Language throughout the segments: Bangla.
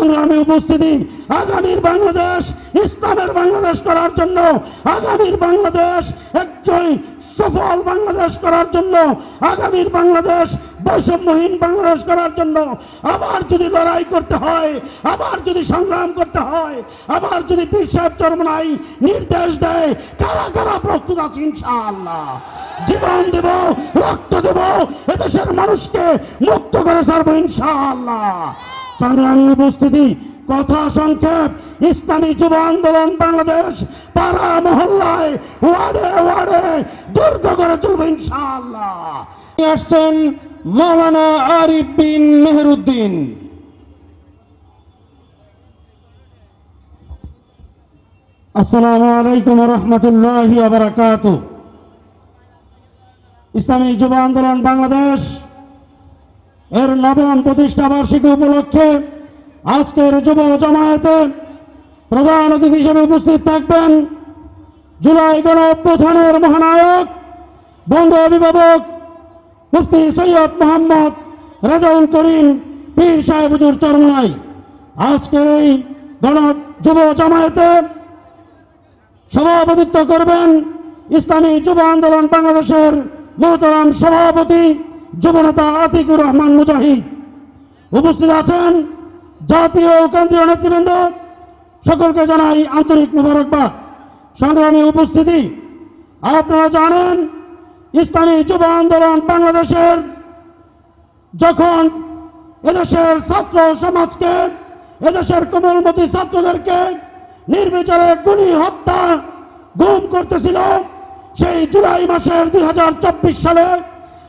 সংগ্রামী উপস্থিতি, আগামীর বাংলাদেশ, ইসলামের বাংলাদেশ করার জন্য, আগামীর বাংলাদেশ একজন সফল বাংলাদেশ করার জন্য, আগামীর বাংলাদেশ বৈষম্যহীন বাংলাদেশ করার জন্য, আবার যদি লড়াই করতে হয়, আবার যদি সংগ্রাম করতে হয়, আবার যদি পীর সাহেব চরমনাই নির্দেশ দেয়, কারা কারা প্রস্তুত আছে ইনশাআল্লাহ? জীবন দেব, রক্ত দেব, এদেশের মানুষকে মুক্ত করে ছাড়বো ইনশাআল্লাহ। উপস্থিতি, কথা সংক্ষেপ, ইসলামী যুব আন্দোলন বাংলাদেশ, পাড়া মহল্লায়, ওয়ার্ডে ওয়ার্ডে, দুর্গ করে তুলবে ইনশাআল্লাহ। আসছেন আরিফ বিন মেহরুদ্দিন। আসসালামু আলাইকুম রহমতুল্লাহ আবরাকাত ইসলামী যুব আন্দোলন বাংলাদেশ এর নবম প্রতিষ্ঠা বার্ষিকী উপলক্ষে আজকের যুব জামায়াতে প্রধান অতিথি হিসেবে উপস্থিত থাকবেন জুলাই গণ অভ্যুত্থানের মহানায়ক বঙ্গ অভিভাবক মুফতি সৈয়দ মোহাম্মদ রাজাউল করিম পীর সাহেব হুজুর চরমনাই। আজকের এই গণ যুব জামায়াতে সভাপতিত্ব করবেন ইসলামী যুব আন্দোলন বাংলাদেশের মোহতারাম সভাপতি যুবনেতা আতিকুর রহমান মুজাহিদ। উপস্থিত আছেন জাতীয় ও কেন্দ্রীয় নেতৃবৃন্দ। সকলকে জানাই আন্তরিক মুবারকবাদ। সংগ্রামী উপস্থিতি, আপনারা জানেন ইসলামী যুব আন্দোলন বাংলাদেশের যখন এদেশের ছাত্র সমাজকে, এদেশের কোমলমতি ছাত্রদেরকে নির্বিচারে গুলি, হত্যা, গুম করতেছিল, সেই জুলাই মাসের দুই হাজার চব্বিশ সালে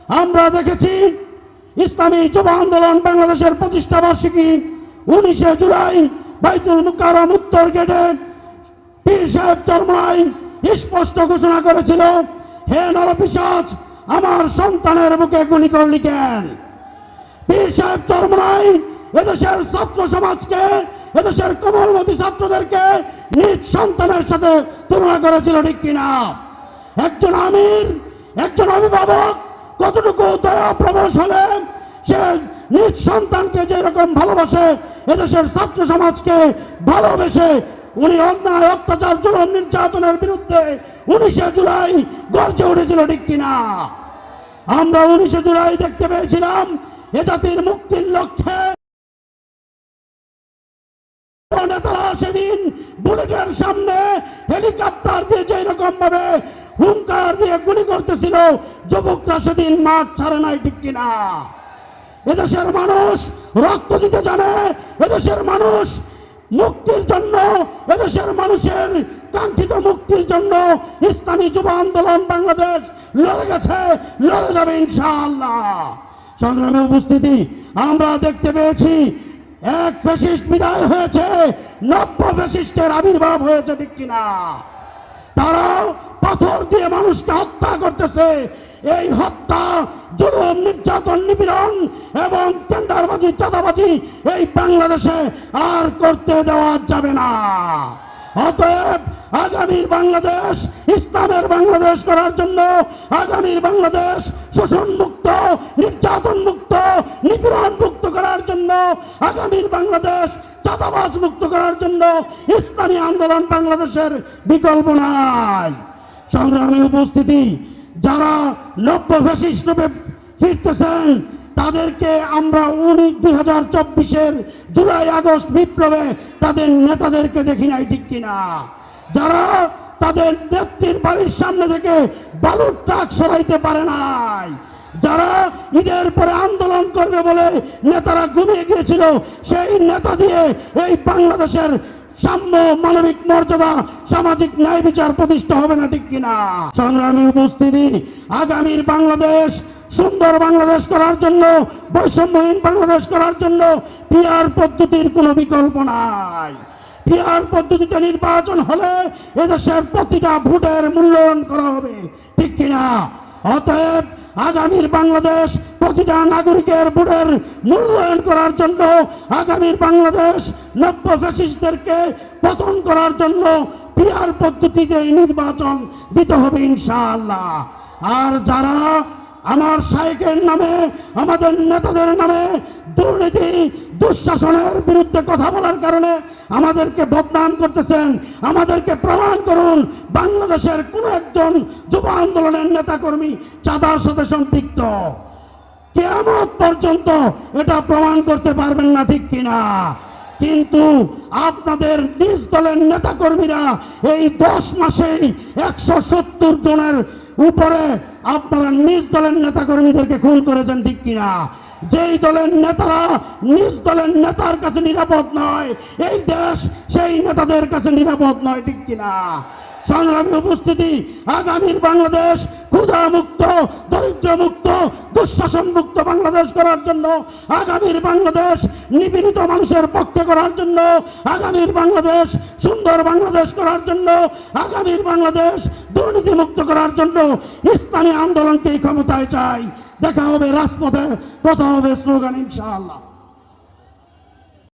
আমরা দেখেছি ইসলামী যুব আন্দোলন বাংলাদেশের প্রতিষ্ঠা বার্ষিকী উনিশে জুলাই বাইতুল মুকারম উত্তর গেটে পীর সাহেব চরমাই স্পষ্ট ঘোষণা করেছিল, হে নরপিসাজ আমার সন্তানের বুকে গুলি করলি কেন? পীর সাহেব চরমনাই এদেশের ছাত্র সমাজকে, এদেশের কোমলমতি ছাত্রদেরকে নিজ সন্তানের সাথে তুলনা করেছিল, ঠিক কিনা? একজন আমির, একজন অভিভাবক কতটুকু দয়া প্রবেশ হলে সে নিজ সন্তানকে যে রকম ভালোবাসে, এদেশের ছাত্র সমাজকে ভালোবেসে উনি অন্যায়, অত্যাচার, জুলুম, নির্যাতনের বিরুদ্ধে উনিশে জুলাই গর্জে উঠেছিল, ঠিক কিনা? আমরা উনিশে জুলাই দেখতে পেয়েছিলাম, এ জাতির মুক্তির লক্ষ্যে। নেতারা সেদিন বুলেটের সামনে হেলিকপ্টার দিয়ে যে রকম ভাবে হুঙ্কার দিয়ে গুলি করতেছিল যুবকরা সেদিন মাঠ ছাড়ে নাই ঠিক কিনা? এদেশের মানুষ রক্ত দিতে জানে, এদেশের মানুষ মুক্তির জন্য, এদেশের মানুষের কাঙ্ক্ষিত মুক্তির জন্য ইসলামী যুব আন্দোলন বাংলাদেশ লড়ে গেছে, লড়ে যাবে ইনশাআল্লাহ। সংগ্রামে উপস্থিতি, আমরা দেখতে পেয়েছি, এক ফ্যাসিস্ট বিদায় হয়েছে, নব্য ফ্যাসিস্টের আবির্ভাব হয়েছে ঠিক কিনা? তারা পাথর দিয়ে মানুষকে হত্যা করতেছে। এই হত্যা, জুলুম, নির্যাতন, নিপীড়ন এবং টেন্ডারবাজি, চাঁদাবাজি এই বাংলাদেশে আর করতে দেওয়া যাবে না। অতএব আগামীর বাংলাদেশ, ইসলামের বাংলাদেশ করার জন্য আগামীর বাংলাদেশ শোষণ মুক্ত নির্যাতন মুক্ত নিপীড়ন মুক্ত করার জন্য, আগামীর বাংলাদেশ চাঁদাবাজ মুক্ত করার জন্য ইসলামী আন্দোলন বাংলাদেশের বিকল্প নাই। সংগ্রামী উপস্থিতি, যারা নব্য ফ্যাসিস্ট রূপে ফিরতেছেন, তাদেরকে আমরা উনিশ দুই হাজার চব্বিশের জুলাই আগস্ট বিপ্লবে তাদের নেতাদেরকে দেখি নাই ঠিক কিনা। যারা তাদের নেত্রীর বাড়ির সামনে থেকে বালুর ট্রাক সরাইতে পারে নাই। যারা ঈদের পরে আন্দোলন করবে বলে নেতারা ঘুমিয়ে গিয়েছিল, সেই নেতা দিয়ে এই বাংলাদেশের সাম্য মানবিক মর্যাদা, সামাজিক ন্যায় বিচার প্রতিষ্ঠা হবে না ঠিক কিনা? সংগ্রামী উপস্থিতি, আগামীর বাংলাদেশ, সুন্দর বাংলাদেশ করার জন্য, বৈষম্যহীন বাংলাদেশ করার জন্য পিআর পদ্ধতির কোনো বিকল্প নাই। পিআর পদ্ধতিতে নির্বাচন হলে এদেশের প্রতিটা ভোটের মূল্যায়ন করা হবে, ঠিক কিনা? অতএব আগামীর বাংলাদেশ প্রতিটা নাগরিকের ভোটের মূল্যায়ন করার জন্য, আগামীর বাংলাদেশ নব্য ফ্যাসিস্টদেরকে পতন করার জন্য পিয়ার পদ্ধতিতে নির্বাচন দিতে হবে ইনশাআল্লাহ। আর যারা আমার শাইকের নামে, আমাদের নেতাদের নামে দুর্নীতি, দুঃশাসনের বিরুদ্ধে কথা বলার কারণে আমাদেরকে বদনাম করতেছেন। আমাদেরকে প্রমাণ করুন, বাংলাদেশের কোন একজন যুব আন্দোলনের নেতাকর্মী চাঁদার সাথে সম্পৃক্ত। কেয়ামত পর্যন্ত এটা প্রমাণ করতে পারবেন না ঠিক কিনা। কিন্তু আপনাদের নিজ দলের নেতাকর্মীরা এই দশ মাসেই একশো সত্তর জনের উপরে আপনারা নিজ দলের নেতাকর্মীদেরকে খুন করেছেন ঠিক কিনা? যেই দলের নেতারা নিজ দলের নেতার কাছে নিরাপদ নয়, এই দেশ সেই নেতাদের কাছে নিরাপদ নয়, ঠিক কিনা? সংগ্রামী উপস্থিতি, আগামীর বাংলাদেশ ক্ষুধা মুক্ত দরিদ্র মুক্ত দুঃশাসন মুক্ত বাংলাদেশ করার জন্য, আগামীর বাংলাদেশ নিপীড়িত মানুষের পক্ষে করার জন্য, আগামীর বাংলাদেশ সুন্দর বাংলাদেশ করার জন্য, আগামীর বাংলাদেশ দুর্নীতি মুক্ত করার জন্য ইসলামী আন্দোলনকে ক্ষমতায় চাই। দেখা হবে রাজপথে, কথা হবে স্লোগান ইনশাআল্লাহ।